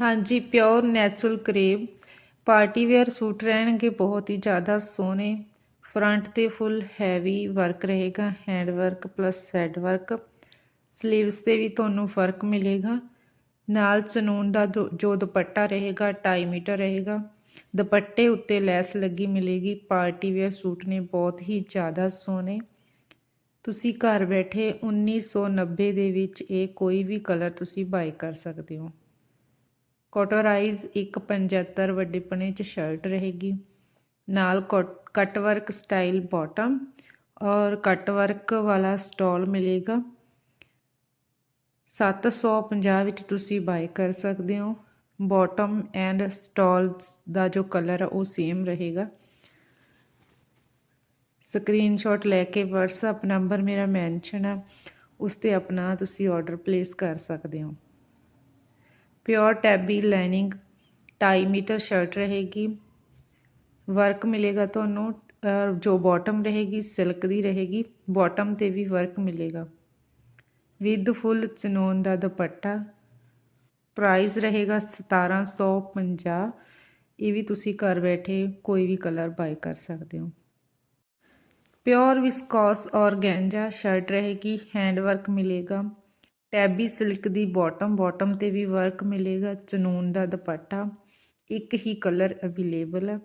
ਹਾਂਜੀ pure natural crepe party wear suit ਰਹਿਣਗੇ ਬਹੁਤ ਹੀ ਜ਼ਿਆਦਾ ਸੋਹਣੇ। ਫਰੰਟ ਤੇ ਫੁੱਲ ਹੈਵੀ ਵਰਕ ਰਹੇਗਾ hand work plus side work sleeves ਤੇ ਵੀ ਤੁਹਾਨੂੰ ਫ਼ਰਕ ਮਿਲੇਗਾ। ਨਾਲ ਚਨੂਨ ਦਾ ਦੋ- ਜੋ ਦੁਪੱਟਾ ਰਹੇਗਾ 2.5 ਮੀਟਰ ਰਹੇਗਾ। ਦੁਪੱਟੇ ਉੱਤੇ ਲੈਸ ਲੱਗੀ ਮਿਲੇਗੀ। ਪਾਰਟੀ ਵੇਅਰ ਸੂਟ ਨੇ ਬਹੁਤ ਹੀ ਜ਼ਿਆਦਾ ਸੋਹਣੇ। ਤੁਸੀਂ ਘਰ ਬੈਠੇ 1990 ਦੇ ਵਿੱਚ ਇਹ ਕੋਈ ਵੀ ਕਲਰ ਤੁਸੀਂ ਬਾਈ ਕਰ ਸਕਦੇ ਹੋ। ਕੋਟੋਰਾਈਜ਼ 175 ਵੱਡੇ ਵੱਡੇਪਣੇ ਚ ਸ਼ਰਟ ਰਹੇਗੀ। ਨਾਲ ਕੱਟ ਵਰਕ ਸਟਾਈਲ ਬਾਟਮ ਔਰ ਕੱਟ ਵਰਕ ਵਾਲਾ ਸਟਾਲ ਮਿਲੇਗਾ। 750 ਵਿੱਚ ਤੁਸੀਂ ਬਾਈ ਕਰ ਸਕਦੇ ਹੋ। ਬਾਟਮ ਐਂਡ ਸਟਾਲਸ ਦਾ ਜੋ ਕਲਰ ਹੈ ਉਹ ਸੇਮ ਰਹੇਗਾ। ਸਕਰੀਨਸ਼ਾਟ ਲੈ ਕੇ WhatsApp ਨੰਬਰ ਮੇਰਾ ਮੈਂਸ਼ਨ ਆ, ਉਸ ਤੇ ਆਪਣਾ ਤੁਸੀਂ ਆਰਡਰ ਪਲੇਸ ਕਰ ਸਕਦੇ ਹੋ। ਪਿਓਰ ਟੈਬੀ ਲਾਈਨਿੰਗ ਢਾਈ ਮੀਟਰ ਸ਼ਰਟ ਰਹੇਗੀ। ਵਰਕ ਮਿਲੇਗਾ ਤੁਹਾਨੂੰ ਜੋ ਬਾਟਮ ਰਹੇਗੀ ਸਿਲਕ ਦੀ ਰਹੇਗੀ। ਬਾਟਮ ਤੇ ਵੀ ਵਰਕ ਮਿਲੇਗਾ। ਵਿਦ ਫੁੱਲ ਚਨੋਨ ਦਾ ਦੁਪੱਟਾ। ਪ੍ਰਾਈਸ ਰਹੇਗਾ 1750 ਇਹ ਵੀ ਤੁਸੀਂ ਘਰ ਬੈਠੇ ਕੋਈ ਵੀ ਕਲਰ ਬਾਈ ਕਰ ਸਕਦੇ ਹੋ। ਪਿਓਰ ਵਿਸਕੋਸ ਔਰਗੈਂਜਾ ਸ਼ਰਟ ਰਹੇਗੀ। ਹੈਂਡ ਵਰਕ ਮਿਲੇਗਾ। ਟੈਬੀ ਸਿਲਕ ਦੀ ਬਾਟਮ ਬਾਟਮ ਤੇ ਵੀ ਵਰਕ ਮਿਲੇਗਾ। ਚਨੂਨ ਦਾ ਦੁਪੱਟਾ, ਇੱਕ ਹੀ ਕਲਰ ਅਵੇਲੇਬਲ ਹੈ।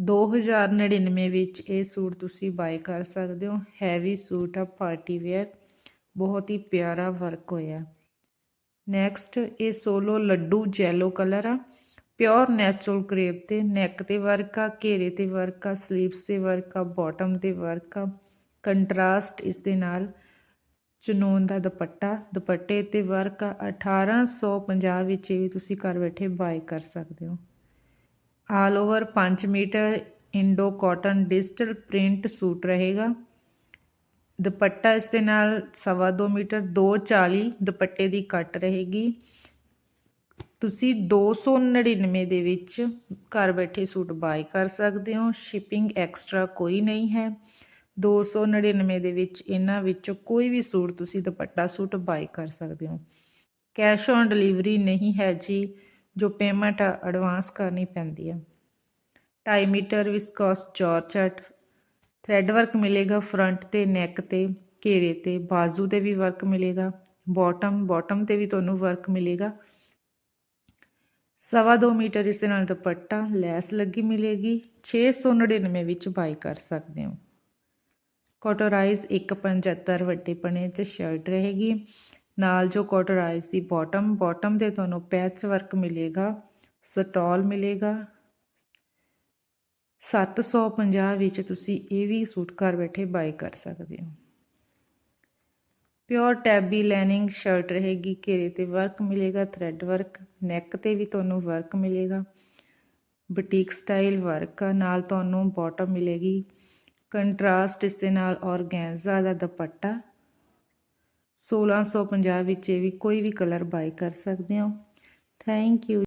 2099 ਵਿੱਚ ਇਹ ਸੂਟ ਤੁਸੀਂ ਬਾਈ ਕਰ ਸਕਦੇ ਹੋ। ਹੈਵੀ ਸੂਟ ਆ, ਪਾਰਟੀ ਵੇਅਰ, ਬਹੁਤ ਹੀ ਪਿਆਰਾ ਵਰਕ ਹੋਇਆ। ਨੈਕਸਟ, ਇਹ ਸੋਲੋ ਲੱਡੂ ਜੈਲੋ ਕਲਰ ਆ। ਪਿਓਰ ਨੈਚੁਰਲ ਕਰੇਪ ਤੇ, ਨੈਕ ਤੇ ਵਰਕ ਆ, ਘੇਰੇ ਤੇ ਵਰਕ ਆ, ਸਲੀਵਸ ਤੇ ਵਰਕ ਆ, ਬਾਟਮ ਤੇ ਵਰਕ ਆ। ਕੰਟਰਾਸਟ ਇਸ ਦੇ ਨਾਲ ਚਨੋਨ ਦਾ ਦੁਪੱਟਾ, ਦੁਪੱਟੇ ਤੇ ਵਰਕ ਆ 1850 ਵਿੱਚ ਇਹ ਵੀ ਤੁਸੀਂ ਘਰ ਬੈਠੇ ਬਾਈ ਕਰ ਸਕਦੇ ਹੋ। All over 5 metre Indo cotton digital print suit ਰਹੇਗਾ। ਦੁਪੱਟਾ ਇਸ ਦੇ ਨਾਲ ਸਵਾ 2 ਮੀਟਰ 240 ਦੁਪੱਟੇ ਦੀ ਕੱਟ ਰਹੇਗੀ। ਤੁਸੀਂ 299 ਦੇ ਵਿੱਚ ਘਰ ਬੈਠੇ ਸੂਟ ਬਾਈ ਕਰ ਸਕਦੇ ਹੋ। ਸ਼ਿਪਿੰਗ ਐਕਸਟਰਾ ਕੋਈ ਨਹੀਂ ਹੈ। 299 ਦੇ ਵਿੱਚ ਇਹਨਾਂ ਵਿੱਚੋਂ ਕੋਈ ਵੀ ਸੂਟ ਤੁਸੀਂ ਦੁਪੱਟਾ ਸੂਟ ਬਾਈ ਕਰ ਸਕਦੇ ਹੋ। ਕੈਸ਼ ਔਨ ਡਿਲੀਵਰੀ ਨਹੀਂ ਹੈ ਜੀ, ਜੋ ਪੇਮੈਂਟ ਐਡਵਾਂਸ ਕਰਨੀ ਪੈਂਦੀ ਹੈ 2.5 metre viscose georgette thread work ਮਿਲੇਗਾ ਫਰੰਟ ਤੇ ਨੈਕ ਤੇ, ਘੇਰੇ ਤੇ, ਬਾਜ਼ੂ ਤੇ ਵੀ ਵਰਕ ਮਿਲੇਗਾ ਬਾਟਮ ਬਾਟਮ ਤੇ ਵੀ ਤੁਹਾਨੂੰ ਵਰਕ ਮਿਲੇਗਾ। ਸਵਾ 2 ਮੀਟਰ ਇਸ ਨਾਲ ਦੁਪੱਟਾ ਲੈਸ ਲੱਗੀ ਮਿਲੇਗੀ 699 ਵਿੱਚ ਬਾਈ ਕਰ ਸਕਦੇ ਹੋ। ਕੋਟੋਰਾਈਜ਼ 175 ਵੱਡੇ ਪਨੇ 'ਚ ਸ਼ਰਟ ਰਹੇਗੀ। ਨਾਲ ਜੋ ਕੋਟੋਰਾਈਜ਼ ਦੀ ਬਾਟਮ ਬਾਟਮ ਤੇ ਤੁਹਾਨੂੰ ਪੈਚ ਵਰਕ ਮਿਲੇਗਾ ਸਟਾਲ ਮਿਲੇਗਾ। 750 ਵਿੱਚ ਤੁਸੀਂ ਇਹ ਵੀ ਸੂਟ ਘਰ ਬੈਠੇ ਬਾਈ ਕਰ ਸਕਦੇ ਹੋ। ਪਿਓਰ ਟੈਬੀ ਲੈਨਿੰਗ ਸ਼ਰਟ ਰਹੇਗੀ, ਘੇਰੇ ਤੇ ਵਰਕ ਮਿਲੇਗਾ ਥ੍ਰੈਡ ਵਰਕ ਨੈਕ ਤੇ ਵੀ ਤੁਹਾਨੂੰ ਵਰਕ ਮਿਲੇਗਾ। ਬੁਟੀਕ ਸਟਾਈਲ ਵਰਕ ਨਾਲ ਤੁਹਾਨੂੰ ਬਾਟਮ ਮਿਲੇਗੀ। ਕੰਟਰਾਸਟ ਇਸ ਦੇ ਨਾਲ ਔਰਗੈਂਜ਼ਾ ਦਾ ਦੁਪੱਟਾ। 1650 ਵਿੱਚ ਇਹ ਵੀ ਕੋਈ ਵੀ ਕਲਰ ਬਾਈ ਕਰ ਸਕਦੇ ਹੋ। Thank you